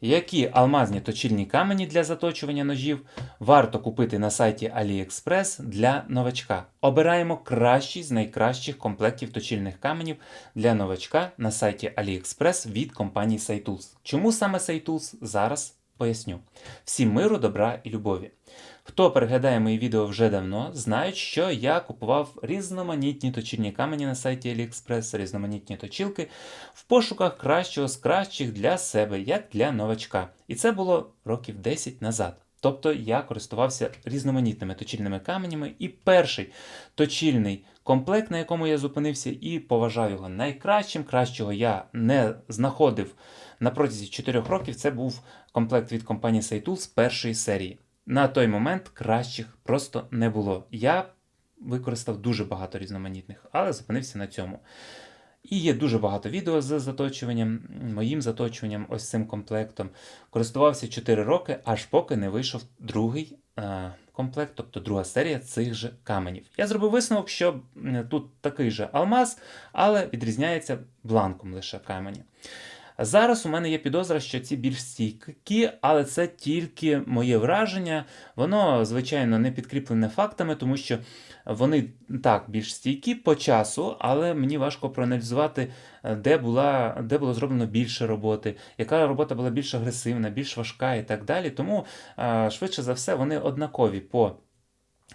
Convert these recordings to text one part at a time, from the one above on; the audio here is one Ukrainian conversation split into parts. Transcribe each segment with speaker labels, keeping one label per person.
Speaker 1: Які алмазні точильні камені для заточування ножів варто купити на сайті AliExpress для новачка? Обираємо кращий з найкращих комплектів точильних каменів для новачка на сайті AliExpress від компанії SciTools. Чому саме SciTools? Зараз поясню. Всім миру, добра і любові. Хто переглядає мої відео вже давно, знають, що я купував різноманітні точильні камені на сайті AliExpress, різноманітні точилки в пошуках кращого з кращих для себе, як для новачка. І це було років 10 назад. Тобто я користувався різноманітними точильними каменями, і перший точильний комплект, на якому я зупинився, і поважав його найкращим. Кращого я не знаходив на протязі 4 років. Це був комплект від компанії SciTools першої серії. На той момент кращих просто не було. Я використав дуже багато різноманітних, але зупинився на цьому. І є дуже багато відео з заточуванням, моїм заточуванням, ось цим комплектом. Користувався 4 роки, аж поки не вийшов другий е, комплект, тобто друга серія цих же каменів. Я зробив висновок, що тут такий же алмаз, але відрізняється бланком лише камені. Зараз у мене є підозра, що ці більш стійкі, але це тільки моє враження. Воно, звичайно, не підкріплене фактами, тому що вони так більш стійкі по часу, але мені важко проаналізувати, е, де, була, де було зроблено більше роботи, яка робота була більш агресивна, більш важка і так далі. Тому, е, швидше за все, вони однакові по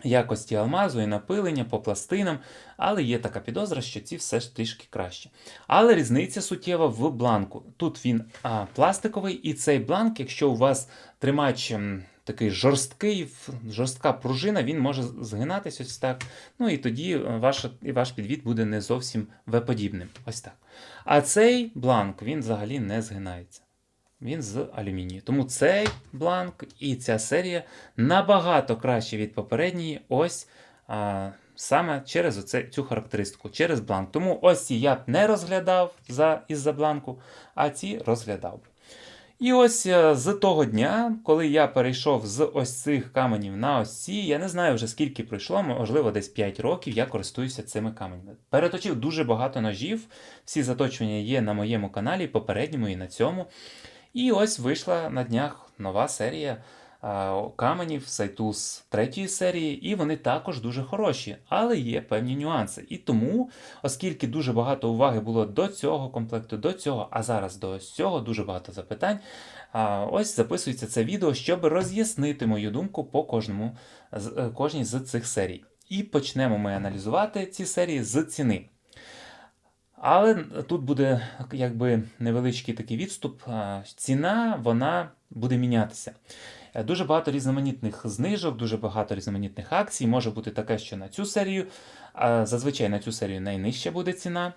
Speaker 1: якості алмазу і напилення по пластинам, але є така підозра, що ці все ж трішки краще. Але різниця суттєва в бланку. Тут він а, пластиковий, і цей бланк, якщо у вас тримач такий жорсткий, жорстка пружина, він може згинатись ось так. Ну і тоді е, ваш, і ваш підвід буде не зовсім В-подібним. Ось так. А цей бланк він взагалі не згинається. Він з алюмінію. Тому цей бланк і ця серія набагато краще від попередньої, ось а, саме через оце, цю характеристику, через бланк. Тому ось ці я б не розглядав за, із-за бланку, а ці розглядав би. І ось е, з того дня, коли я перейшов з ось цих каменів на ось ці, я не знаю вже скільки пройшло, можливо, десь 5 років я користуюся цими каменями. Переточив дуже багато ножів, всі заточування є на моєму каналі, попередньому і на цьому. І ось вийшла на днях нова серія каменів Сайтус третьої серії, і вони також дуже хороші, але є певні нюанси. І тому, оскільки дуже багато уваги було до цього комплекту, до цього, а зараз до цього дуже багато запитань. Ось записується це відео, щоб роз'яснити мою думку по кожному з е, кожній з цих серій. І почнемо ми аналізувати ці серії з ціни. Але тут буде якби невеличкий такий відступ. Ціна вона буде мінятися. Е, Дуже багато різноманітних знижок, дуже багато різноманітних акцій. Може бути таке, що на цю серію, зазвичай на цю серію найнижча буде ціна.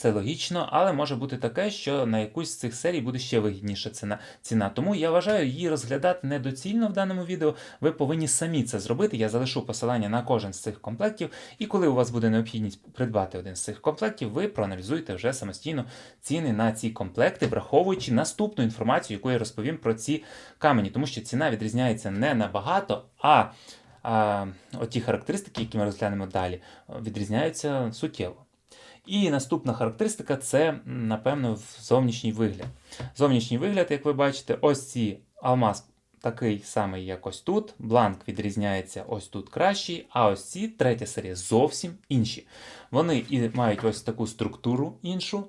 Speaker 1: Це логічно, але може бути таке, що на якусь з цих серій буде ще вигідніша ціна. ціна. Тому я вважаю її розглядати недоцільно в даному відео. Ви повинні самі це зробити. Я залишу посилання на кожен з цих комплектів, і коли у вас буде необхідність придбати один з цих комплектів, ви проаналізуєте вже самостійно ціни на ці комплекти, враховуючи наступну інформацію, яку я розповім про ці камені, тому що ціна відрізняється не набагато, а, а оті характеристики, які ми розглянемо далі, відрізняються суттєво. І наступна характеристика це, напевно, зовнішній вигляд. Зовнішній вигляд, як ви бачите, ось ці алмаз такий самий, як ось тут. Бланк відрізняється ось тут кращий, а ось ці третя серія зовсім інші. Вони і мають ось таку структуру іншу,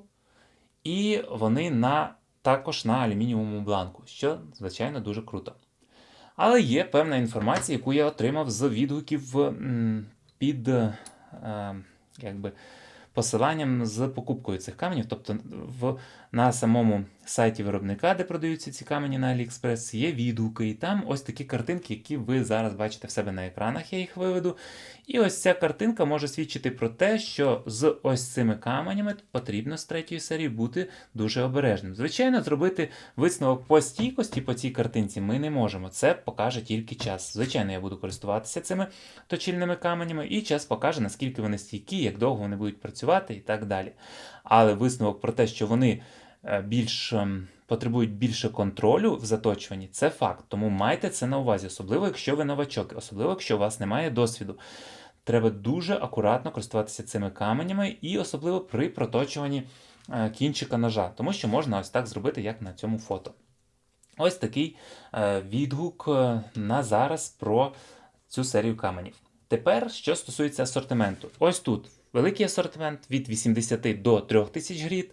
Speaker 1: і вони на, також на алюмінієвому бланку, що, звичайно, дуже круто. Але є певна інформація, яку я отримав з відгуків під е, якби, посиланням з покупкою цих каменів. Тобто в, на самому сайті виробника, де продаються ці камені на AliExpress, є відгуки, і там ось такі картинки, які ви зараз бачите в себе на екранах, я їх виведу. І ось ця картинка може свідчити про те, що з ось цими каменями потрібно з третьої серії бути дуже обережним. Звичайно, зробити висновок по стійкості по цій картинці ми не можемо. Це покаже тільки час. Звичайно, я буду користуватися цими точильними каменями, і час покаже, наскільки вони стійкі, як довго вони будуть працювати і так далі. Але висновок про те, що вони більш ем, потребують більше контролю в заточуванні, це факт. Тому майте це на увазі, особливо якщо ви новачок, особливо якщо у вас немає досвіду. Треба дуже акуратно користуватися цими каменями, і особливо при проточуванні е, кінчика ножа, тому що можна ось так зробити, як на цьому фото. Ось такий е, відгук е, на зараз про цю серію каменів. Тепер, що стосується асортименту. Ось тут великий асортимент від 80 до 3000 гріт.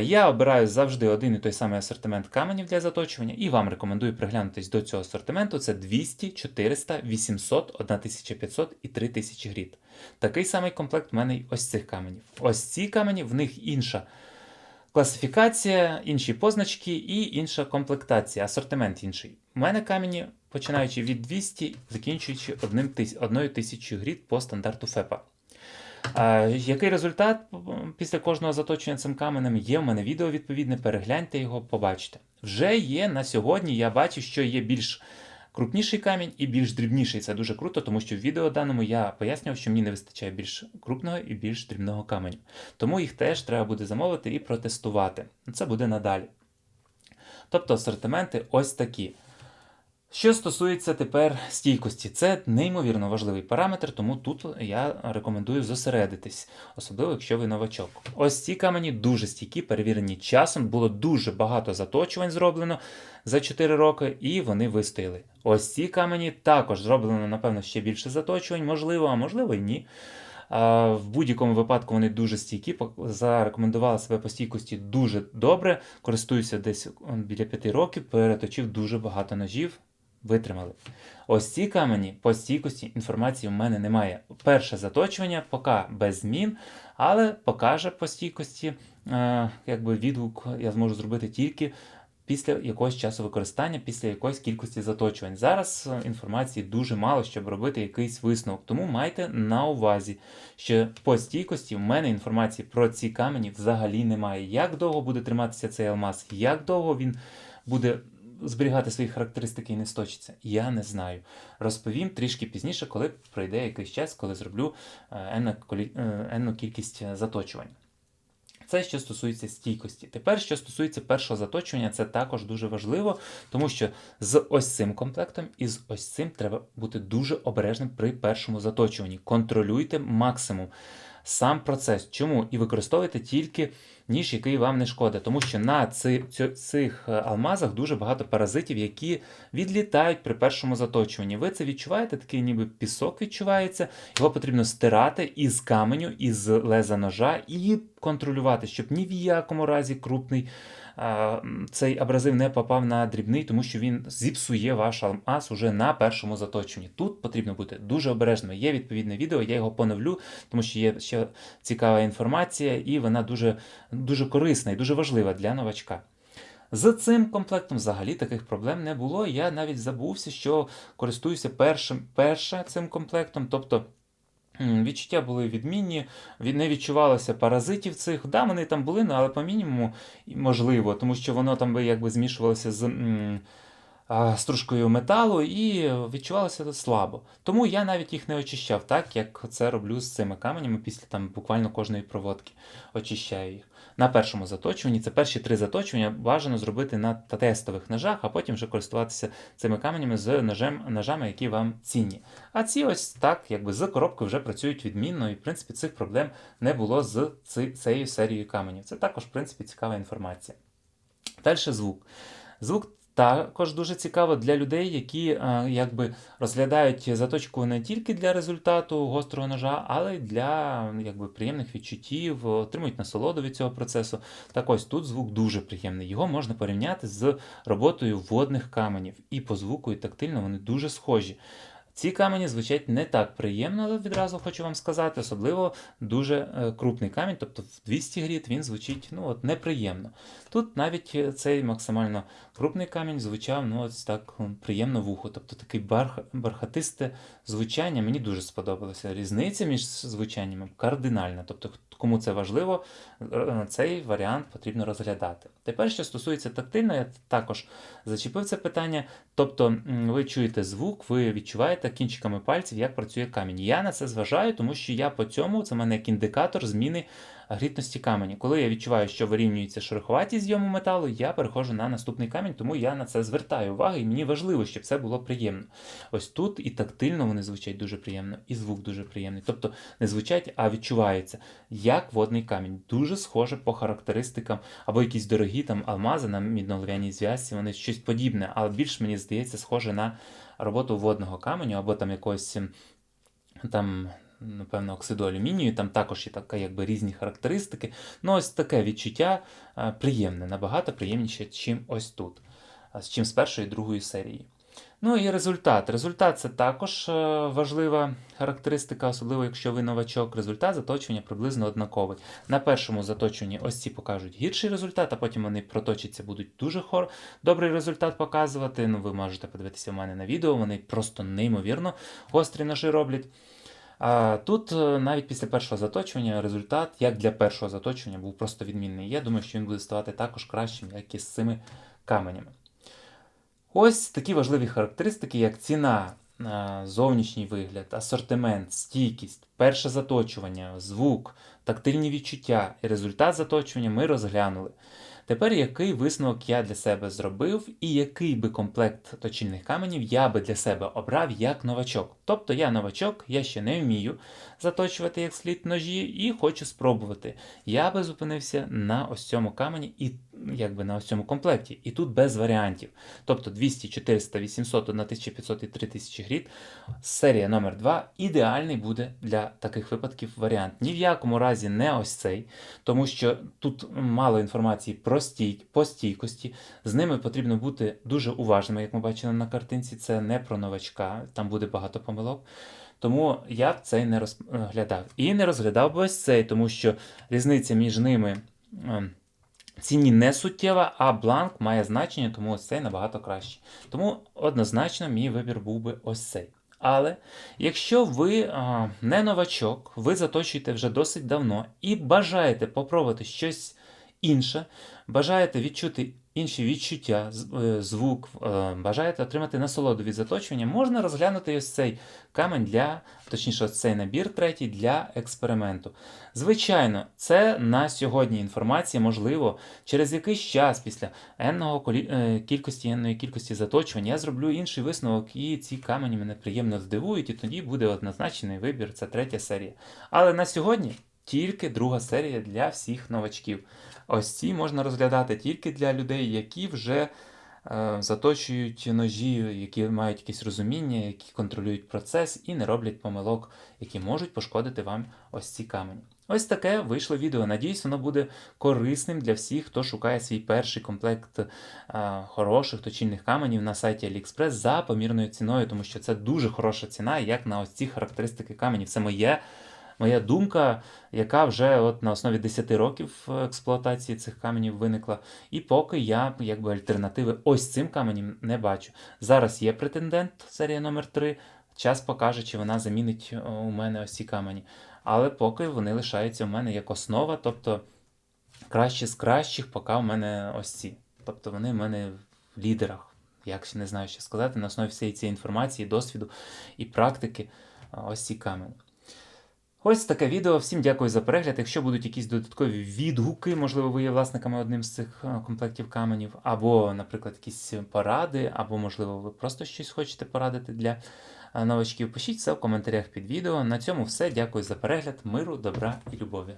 Speaker 1: Я обираю завжди один і той самий асортимент каменів для заточування, і вам рекомендую приглянутись до цього асортименту. Це 200, 400, 800, 1500 і 3000 гріт. Такий самий комплект в мене й ось цих каменів. Ось ці камені, в них інша класифікація, інші позначки і інша комплектація, асортимент інший. У мене камені, починаючи від 200, закінчуючи 1 тисячою гріт по стандарту ФЕПа. А, Який результат після кожного заточення цим каменем є? в мене відео відповідне, перегляньте його, побачите. Вже є на сьогодні, я бачу, що є більш крупніший камінь і більш дрібніший. Це дуже круто, тому що в відео даному я пояснював, що мені не вистачає більш крупного і більш дрібного каменю. Тому їх теж треба буде замовити і протестувати. Це буде надалі. Тобто асортименти ось такі. Що стосується тепер стійкості, це неймовірно важливий параметр, тому тут я рекомендую зосередитись, особливо якщо ви новачок. Ось ці камені дуже стійкі, перевірені часом. Було дуже багато заточувань зроблено за 4 роки, і вони вистояли. Ось ці камені також зроблено, напевно, ще більше заточувань, можливо, а можливо і ні. В будь-якому випадку вони дуже стійкі, зарекомендували себе по стійкості дуже добре. Користуюся десь біля 5 років, переточив дуже багато ножів витримали. Ось ці камені по стійкості інформації в мене немає. Перше заточування поки без змін, але покаже по стійкості е, якби відгук я зможу зробити тільки після якогось часу використання, після якоїсь кількості заточувань. Зараз е, інформації дуже мало, щоб робити якийсь висновок. Тому майте на увазі, що по стійкості в мене інформації про ці камені взагалі немає. Як довго буде триматися цей алмаз, як довго він буде зберігати свої характеристики і не сточиться? Я не знаю. Розповім трішки пізніше, коли пройде якийсь час, коли зроблю е, е, енну кількість заточувань. Це що стосується стійкості. Тепер, що стосується першого заточування, це також дуже важливо, тому що з ось цим комплектом і з ось цим треба бути дуже обережним при першому заточуванні. Контролюйте максимум сам процес. Чому? І використовуйте тільки ніж, який вам не шкода. Тому що на цих е, алмазах дуже багато паразитів, які відлітають при першому заточуванні. Ви це відчуваєте, такий ніби пісок відчувається, його потрібно стирати із каменю, із леза ножа і контролювати, щоб ні в якому разі крупний цей абразив не попав на дрібний, тому що він зіпсує ваш алмаз уже на першому заточенні. Тут потрібно бути дуже обережним. Є відповідне відео, я його поновлю, тому що є ще цікава інформація, і вона дуже, дуже корисна і дуже важлива для новачка. З цим комплектом взагалі таких проблем не було. Я навіть забувся, що користуюся першим перше цим комплектом. тобто Відчуття були відмінні, не відчувалося паразитів цих. Да, вони там були, ну, але по мінімуму можливо, тому що воно там би якби змішувалося з стружкою металу і відчувалося слабо. Тому я навіть їх не очищав, так як це роблю з цими каменями після там буквально кожної проводки. Очищаю їх. На першому заточуванні це перші три заточування бажано зробити на тестових ножах, а потім вже користуватися цими каменями з ножем, ножами, які вам цінні. А ці ось так, якби з коробки вже працюють відмінно, і в принципі цих проблем не було з цією серією каменів. Це також, в принципі, цікава інформація. Далі звук. Звук також дуже цікаво для людей, які е, якби розглядають заточку не тільки для результату гострого ножа, але й для якби, приємних відчуттів, отримують насолоду від цього процесу. Так ось тут звук дуже приємний. Його можна порівняти з роботою водних каменів. І по звуку, і тактильно вони дуже схожі. Ці камені звучать не так приємно, відразу хочу вам сказати, особливо дуже е, крупний камінь, тобто в 200 гріт він звучить ну, от, неприємно. Тут навіть е, цей максимально крупний камінь звучав ну, ось так приємно в уху. Тобто такий барх, бархатисте звучання мені дуже сподобалося. Різниця між звучаннями кардинальна. Тобто, кому це важливо, е, цей варіант потрібно розглядати. Тепер, що стосується тактильно, я також зачепив це питання. Тобто, ви чуєте звук, ви відчуваєте кінчиками пальців, як працює камінь. Я на це зважаю, тому що я по цьому, це в мене як індикатор зміни грітності каменю. Коли я відчуваю, що вирівнюється шероховатість зйому металу, я переходжу на наступний камінь, тому я на це звертаю увагу, і мені важливо, щоб це було приємно. Ось тут і тактильно вони звучать дуже приємно, і звук дуже приємний. Тобто не звучать, а відчуваються, як водний камінь. Дуже схоже по характеристикам, або якісь дорогі там алмази на міднолив'яній зв'язці, вони щось подібне, але більш мені здається, схоже на роботу водного каменю, або там якогось там. Напевно, оксиду алюмінію, там також є така, якби різні характеристики. Ну, ось таке відчуття е, приємне, набагато приємніше, чим ось тут, з чим з першої і другої серії. Ну і результат. Результат це також е, важлива характеристика, особливо якщо ви новачок. Результат заточування приблизно однаковий. На першому заточенні ось ці покажуть гірший результат, а потім вони проточаться, будуть дуже хор... добрий результат показувати. Ну, ви можете подивитися в мене на відео, вони просто неймовірно гострі ножи роблять. Тут е, навіть після першого заточування результат, як для першого заточування, був просто відмінний. Я думаю, що він буде ставати також кращим, як і з цими каменями. Ось такі важливі характеристики, як ціна, е, зовнішній вигляд, асортимент, стійкість, перше заточування, звук, тактильні відчуття і результат заточування ми розглянули. Тепер який висновок я для себе зробив, і який би комплект точильних каменів я би для себе обрав як новачок. Тобто я новачок, я ще не вмію заточувати як слід ножі і хочу спробувати. Я би зупинився на ось цьому камені і якби на ось цьому комплекті. І тут без варіантів. Тобто 200, 400, 800, 1500 і 3000 гріт. Серія номер 2 ідеальний буде для таких випадків варіант. Ні в якому разі не ось цей, тому що тут мало інформації про стій, по стійкості. З ними потрібно бути дуже уважними, як ми бачили на картинці. Це не про новачка, там буде багато помилок. Тому я б цей не розглядав. І не розглядав би ось цей, тому що різниця між ними. Ціні не суттєва, а бланк має значення, тому ось цей набагато краще. Тому однозначно мій вибір був би ось цей. Але якщо ви а, не новачок, ви заточуєте вже досить давно і бажаєте попробувати щось інше, бажаєте відчути інші відчуття, е, звук, е, бажаєте отримати насолоду від заточування, можна розглянути ось цей камень для, точніше, ось цей набір третій для експерименту. Звичайно, це на сьогодні інформація, можливо, через якийсь час після енного е, кількості енної кількості заточувань я зроблю інший висновок, і ці камені мене приємно здивують, і тоді буде однозначний вибір. Це третя серія. Але на сьогодні тільки друга серія для всіх новачків. Ось ці можна розглядати тільки для людей, які вже е, заточують ножі, які мають якесь розуміння, які контролюють процес і не роблять помилок, які можуть пошкодити вам ось ці камені. Ось таке вийшло відео. Надіюсь, воно буде корисним для всіх, хто шукає свій перший комплект е, хороших точильних каменів на сайті AliExpress за помірною ціною, тому що це дуже хороша ціна, як на ось ці характеристики каменів. Це моє моя думка, яка вже от на основі 10 років експлуатації цих каменів виникла. І поки я якби альтернативи ось цим каменям не бачу. Зараз є претендент, серія номер 3 Час покаже, чи вона замінить у мене ось ці камені. Але поки вони лишаються у мене як основа, тобто краще з кращих, поки у мене ось ці. Тобто вони в мене в лідерах. Як не знаю, що сказати, на основі всієї цієї інформації, досвіду і практики ось ці камені. Ось таке відео. Всім дякую за перегляд. Якщо будуть якісь додаткові відгуки, можливо, ви є власниками одним з цих е, комплектів каменів, або, наприклад, якісь поради, або, можливо, ви просто щось хочете порадити для е, новачків, пишіть це в коментарях під відео. На цьому все. Дякую за перегляд, миру, добра і любові.